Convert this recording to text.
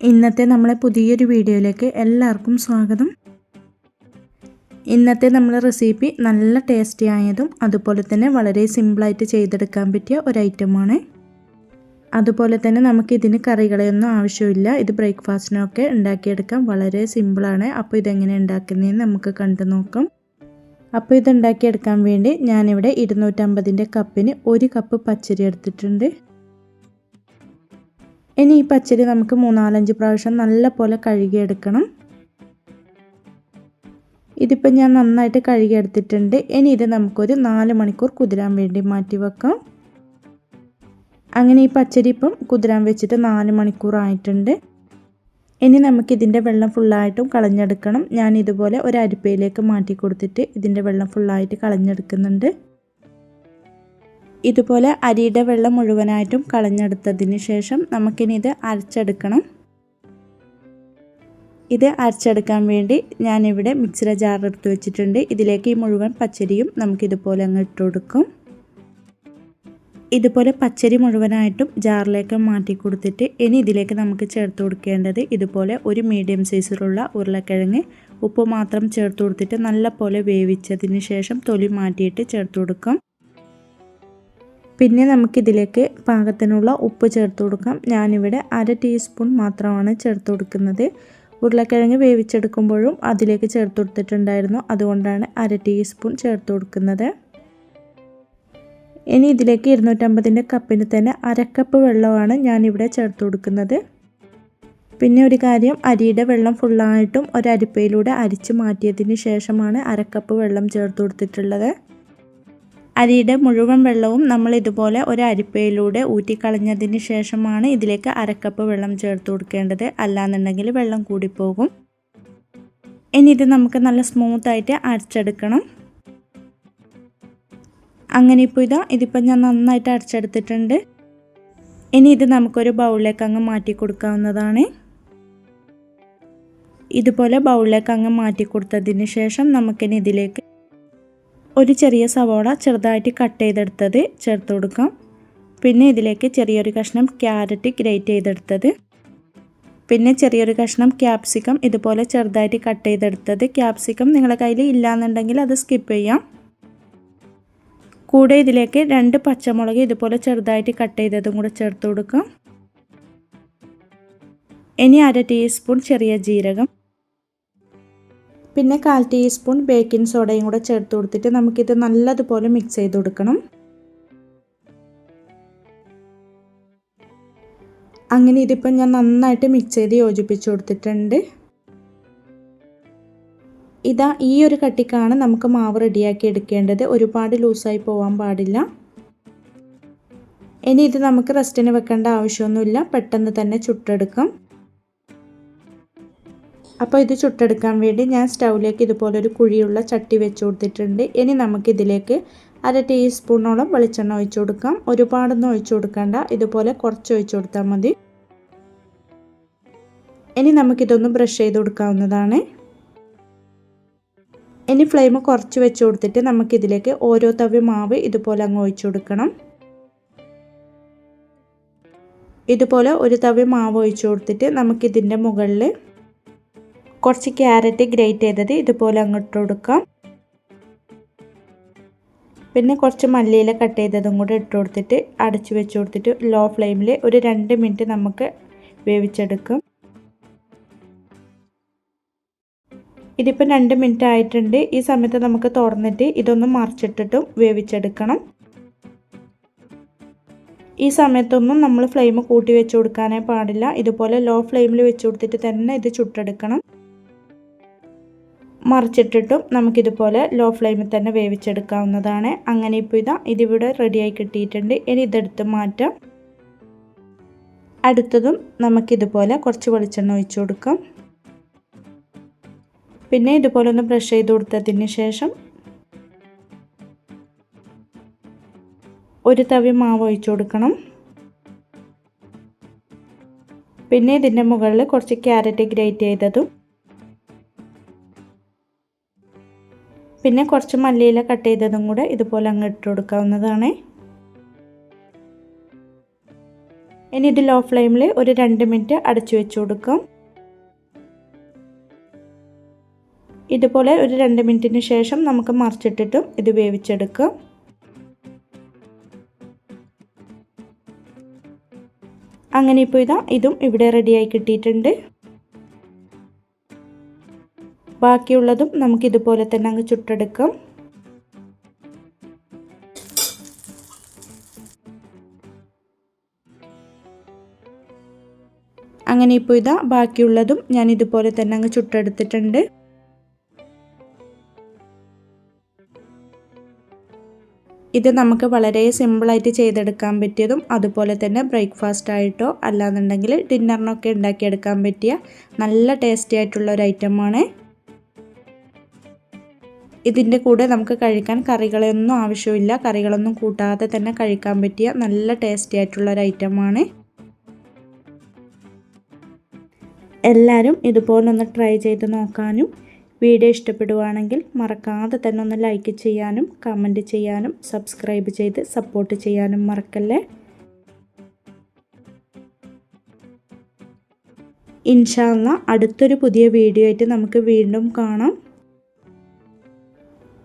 ഇന്നത്തെ നമ്മളെ പുതിയൊരു വീഡിയോയിലേക്ക് എല്ലാവർക്കും സ്വാഗതം. ഇന്നത്തെ നമ്മളെ റെസിപ്പി നല്ല ടേസ്റ്റി ആയതും അതുപോലെ തന്നെ വളരെ സിമ്പിളായിട്ട് ചെയ്തെടുക്കാൻ പറ്റിയ ഒരു ഐറ്റമാണ്. അതുപോലെ തന്നെ നമുക്കിതിന് കറികളെയൊന്നും ആവശ്യമില്ല. ഇത് ബ്രേക്ക്ഫാസ്റ്റിനൊക്കെ ഉണ്ടാക്കിയെടുക്കാൻ വളരെ സിമ്പിളാണ്. അപ്പോൾ ഇതെങ്ങനെ ഉണ്ടാക്കുന്നതെന്ന് നമുക്ക് കണ്ടു നോക്കാം. അപ്പോൾ ഇത് ഉണ്ടാക്കിയെടുക്കാൻ വേണ്ടി ഞാനിവിടെ ഇരുന്നൂറ്റമ്പതിന്റെ കപ്പിന് ഒരു കപ്പ് പച്ചരി എടുത്തിട്ടുണ്ട്. ഇനി ഈ പച്ചരി നമുക്ക് മൂന്നാലഞ്ച് പ്രാവശ്യം നല്ല പോലെ കഴുകിയെടുക്കണം. ഇതിപ്പോൾ ഞാൻ നന്നായിട്ട് കഴുകിയെടുത്തിട്ടുണ്ട്. ഇനി ഇത് നമുക്കൊരു നാല് മണിക്കൂർ കുതിരാൻ വേണ്ടി മാറ്റി വെക്കാം. അങ്ങനെ ഈ പച്ചരി ഇപ്പം കുതിരാൻ വെച്ചിട്ട് നാല് മണിക്കൂർ ആയിട്ടുണ്ട്. ഇനി നമുക്കിതിന്റെ വെള്ളം ഫുള്ളായിട്ടും കളഞ്ഞെടുക്കണം. ഞാൻ ഇതുപോലെ ഒരു അരിപ്പയിലേക്ക് മാറ്റി കൊടുത്തിട്ട് ഇതിന്റെ വെള്ളം ഫുള്ളായിട്ട് കളഞ്ഞെടുക്കുന്നുണ്ട്. ഇതുപോലെ അരിയുടെ വെള്ളം മുഴുവനായിട്ടും കളഞ്ഞെടുത്തതിന് ശേഷം നമുക്കിനി ഇത് അരച്ചെടുക്കണം. ഇത് അരച്ചെടുക്കാൻ വേണ്ടി ഞാനിവിടെ മിക്സിയുടെ ജാർ എടുത്ത് വെച്ചിട്ടുണ്ട്. ഇതിലേക്ക് ഈ മുഴുവൻ പച്ചരിയും നമുക്കിതുപോലെ അങ്ങ് ഇട്ട് കൊടുക്കും. ഇതുപോലെ പച്ചരി മുഴുവനായിട്ടും ജാറിലേക്ക് മാറ്റി കൊടുത്തിട്ട് ഇനി ഇതിലേക്ക് നമുക്ക് ചേർത്ത് കൊടുക്കേണ്ടത് ഇതുപോലെ ഒരു മീഡിയം സൈസിലുള്ള ഉരുളക്കിഴങ്ങ് ഉപ്പ് മാത്രം ചേർത്ത് കൊടുത്തിട്ട് നല്ല പോലെ വേവിച്ചതിന് ശേഷം തൊലി മാറ്റിയിട്ട് ചേർത്ത് കൊടുക്കാം. പിന്നെ നമുക്കിതിലേക്ക് പാകത്തിനുള്ള ഉപ്പ് ചേർത്ത് കൊടുക്കാം. ഞാനിവിടെ അര ടീസ്പൂൺ മാത്രമാണ് ചേർത്ത് കൊടുക്കുന്നത്. ഉരുളക്കിഴങ്ങ് വേവിച്ചെടുക്കുമ്പോഴും അതിലേക്ക് ചേർത്ത് കൊടുത്തിട്ടുണ്ടായിരുന്നു. അതുകൊണ്ടാണ് അര ടീസ്പൂൺ ചേർത്ത് കൊടുക്കുന്നത്. ഇനി ഇതിലേക്ക് ഇരുന്നൂറ്റമ്പതിന്റെ കപ്പിന് തന്നെ അരക്കപ്പ് വെള്ളമാണ് ഞാനിവിടെ ചേർത്ത് കൊടുക്കുന്നത്. പിന്നെ ഒരു കാര്യം അരിയുടെ വെള്ളം ഫുള്ളായിട്ടും ഒരു അരിപ്പയിലൂടെ അരിച്ച് മാറ്റിയതിന് ശേഷമാണ് അരക്കപ്പ് വെള്ളം ചേർത്ത് കൊടുത്തിട്ടുള്ളത്. അരിയുടെ മുഴുവൻ വെള്ളവും നമ്മൾ ഇതുപോലെ ഒരു അരിപ്പയിലൂടെ ഊറ്റിക്കളഞ്ഞതിന് ശേഷമാണ് ഇതിലേക്ക് അരക്കപ്പ് വെള്ളം ചേർത്ത് കൊടുക്കേണ്ടത്. അല്ലാന്നുണ്ടെങ്കിൽ വെള്ളം കൂടിപ്പോകും. ഇനി ഇത് നമുക്ക് നല്ല സ്മൂത്ത് ആയിട്ട് അരച്ചെടുക്കണം. അങ്ങനെ ഇപ്പോൾ ഇതാ ഇതിപ്പോൾ ഞാൻ നന്നായിട്ട് അരച്ചെടുത്തിട്ടുണ്ട്. ഇനി ഇത് നമുക്കൊരു ബൗളിലേക്ക് അങ്ങ് മാറ്റി കൊടുക്കാവുന്നതാണ്. ഇതുപോലെ ബൗളിലേക്ക് അങ്ങ് മാറ്റി കൊടുത്തതിന് ശേഷം നമുക്കിനി ഇതിലേക്ക് ഒരു ചെറിയ സവോള ചെറുതായിട്ട് കട്ട് ചെയ്തെടുത്തത് ചേർത്ത് കൊടുക്കാം. പിന്നെ ഇതിലേക്ക് ചെറിയൊരു കഷ്ണം ക്യാരറ്റ് ഗ്രേറ്റ് ചെയ്തെടുത്തത്. പിന്നെ ചെറിയൊരു കഷ്ണം ക്യാപ്സിക്കം ഇതുപോലെ ചെറുതായിട്ട് കട്ട് ചെയ്തെടുത്തത്. ക്യാപ്സിക്കം നിങ്ങളുടെ കയ്യിൽ ഇല്ലയെന്നുണ്ടെങ്കിൽ അത് സ്കിപ്പ് ചെയ്യാം. കൂടെ ഇതിലേക്ക് രണ്ട് പച്ചമുളക് ഇതുപോലെ ചെറുതായിട്ട് കട്ട് ചെയ്തതും കൂടെ ചേർത്ത് കൊടുക്കാം. ഇനി അര ടീസ്പൂൺ ചെറിയ ജീരകം. പിന്നെ കാൽ ടീസ്പൂൺ ബേക്കിംഗ് സോഡയും കൂടെ ചേർത്ത് കൊടുത്തിട്ട് നമുക്കിത് നല്ലതുപോലെ മിക്സ് ചെയ്ത് കൊടുക്കണം. അങ്ങനെ ഇതിപ്പം ഞാൻ നന്നായിട്ട് മിക്സ് ചെയ്ത് യോജിപ്പിച്ച് കൊടുത്തിട്ടുണ്ട്. ഇതാ ഈ ഒരു കട്ടിക്കാണ് നമുക്ക് മാവ് റെഡിയാക്കി എടുക്കേണ്ടത്. ഒരുപാട് ലൂസായി പോകാൻ പാടില്ല. ഇനി ഇത് നമുക്ക് റെസ്റ്റിന് വെക്കേണ്ട ആവശ്യമൊന്നുമില്ല. പെട്ടെന്ന് തന്നെ ചുട്ടെടുക്കാം. അപ്പോൾ ഇത് ചുട്ടെടുക്കാൻ വേണ്ടി ഞാൻ സ്റ്റൗവിലേക്ക് ഇതുപോലൊരു കുഴിയുള്ള ചട്ടി വെച്ച് കൊടുത്തിട്ടുണ്ട്. ഇനി നമുക്കിതിലേക്ക് അര ടീസ്പൂണോളം വെളിച്ചെണ്ണ ഒഴിച്ചു കൊടുക്കാം. ഒരുപാടൊന്നും ഒഴിച്ചു കൊടുക്കണ്ട. ഇതുപോലെ കുറച്ച് ഒഴിച്ചു കൊടുത്താൽ മതി. ഇനി നമുക്കിതൊന്ന് ബ്രഷ് ചെയ്ത് കൊടുക്കാവുന്നതാണ്. ഇനി ഫ്ലെയിം കുറച്ച് വെച്ച് കൊടുത്തിട്ട് നമുക്കിതിലേക്ക് ഓരോ തവി മാവ് ഇതുപോലെ അങ്ങ് ഒഴിച്ചു കൊടുക്കണം. ഇതുപോലെ ഒരു തവി മാവ് ഒഴിച്ചു കൊടുത്തിട്ട് നമുക്കിതിന്റെ മുകളിൽ കുറച്ച് ക്യാരറ്റ് ഗ്രേറ്റ് ചെയ്തത് ഇതുപോലെ അങ്ങോട്ട് കൊടുക്കാം. പിന്നെ കുറച്ച് മല്ലിയില കട്ട് ചെയ്തതും കൂടെ ഇട്ട് കൊടുത്തിട്ട് അടച്ചു വെച്ച് കൊടുത്തിട്ട് ലോ ഫ്ലെയിമിൽ ഒരു രണ്ട് മിനിറ്റ് നമുക്ക് വേവിച്ചെടുക്കും. ഇതിപ്പോൾ രണ്ട് മിനിറ്റ് ആയിട്ടുണ്ട്. ഈ സമയത്ത് നമുക്ക് തുറന്നിട്ട് ഇതൊന്ന് മറിച്ചിട്ടിട്ടും വേവിച്ചെടുക്കണം. ഈ സമയത്തൊന്നും നമ്മൾ ഫ്ലെയിം കൂട്ടി വെച്ച് കൊടുക്കാനേ പാടില്ല. ഇതുപോലെ ലോ ഫ്ലെയിമിൽ വെച്ച് കൊടുത്തിട്ട് തന്നെ ഇത് ചുട്ടെടുക്കണം. മറിച്ചിട്ടിട്ടും നമുക്കിതുപോലെ ലോ ഫ്ലെയിമിൽ തന്നെ വേവിച്ചെടുക്കാവുന്നതാണ്. അങ്ങനെ ഇപ്പോൾ ഇതാ ഇതിവിടെ റെഡിയായി കിട്ടിയിട്ടുണ്ട്. ഇനി ഇതെടുത്ത് മാറ്റാം. അടുത്തതും നമുക്കിതുപോലെ കുറച്ച് വെളിച്ചെണ്ണ ഒഴിച്ചു കൊടുക്കാം. പിന്നെ ഇതുപോലെ ഒന്ന് ബ്രഷ് ചെയ്ത് കൊടുത്തതിന് ശേഷം ഒരു തവി മാവ് ഒഴിച്ചു കൊടുക്കണം. പിന്നെ ഇതിന്റെ മുകളിൽ കുറച്ച് ക്യാരറ്റ് ഗ്രേറ്റ് ചെയ്തതും പിന്നെ കുറച്ച് മല്ലിയില കട്ട് ചെയ്തതും കൂടെ ഇതുപോലെ അങ്ങ് ഇട്ട് കൊടുക്കാവുന്നതാണ്. ഇനി ഇത് ലോ ഫ്ലെയിമിൽ ഒരു രണ്ട് മിനിറ്റ് അടച്ചു വെച്ച് കൊടുക്കാം. ഇതുപോലെ ഒരു രണ്ട് മിനിറ്റിന് ശേഷം നമുക്ക് മറിച്ചിട്ടിട്ടും ഇത് വേവിച്ചെടുക്കാം. അങ്ങനെ ഇപ്പോൾ ഇതാ ഇതും ഇവിടെ റെഡിയായി കിട്ടിയിട്ടുണ്ട്. ബാക്കിയുള്ളതും നമുക്ക് ഇതുപോലെ തന്നെ അങ്ങ് ചുട്ടെടുക്കാം. അങ്ങനെ ഇപ്പോൾ ഇതാ ബാക്കിയുള്ളതും ഞാൻ ഇതുപോലെ തന്നെ അങ്ങ് ചുട്ടെടുത്തിട്ടുണ്ട്. ഇത് നമുക്ക് വളരെ സിമ്പിളായിട്ട് ചെയ്തെടുക്കാൻ പറ്റിയതും അതുപോലെ തന്നെ ബ്രേക്ക്ഫാസ്റ്റ് ആയിട്ടോ അല്ലാന്നുണ്ടെങ്കിൽ ഡിന്നറിനൊക്കെ ഉണ്ടാക്കിയെടുക്കാൻ പറ്റിയ നല്ല ടേസ്റ്റി ആയിട്ടുള്ള ഒരു ഐറ്റമാണ്. ഇതിന്റെ കൂടെ നമുക്ക് കഴിക്കാൻ കറികളൊന്നും ആവശ്യമില്ല. കറികളൊന്നും കൂട്ടാതെ തന്നെ കഴിക്കാൻ പറ്റിയ നല്ല ടേസ്റ്റി ആയിട്ടുള്ള ഒരു ഐറ്റമാണ് എല്ലാവരും ഇതുപോലെ ഒന്ന് ട്രൈ ചെയ്ത് നോക്കാനും വീഡിയോ ഇഷ്ടപ്പെടുവാണെങ്കിൽ മറക്കാതെ തന്നെ ഒന്ന് ലൈക്ക് ചെയ്യാനും കമന്റ് ചെയ്യാനും സബ്സ്ക്രൈബ് ചെയ്ത് സപ്പോർട്ട് ചെയ്യാനും മറക്കല്ലേ? ഇൻഷാല്ല അടുത്തൊരു പുതിയ വീഡിയോ ആയിട്ട് നമുക്ക് വീണ്ടും കാണാം.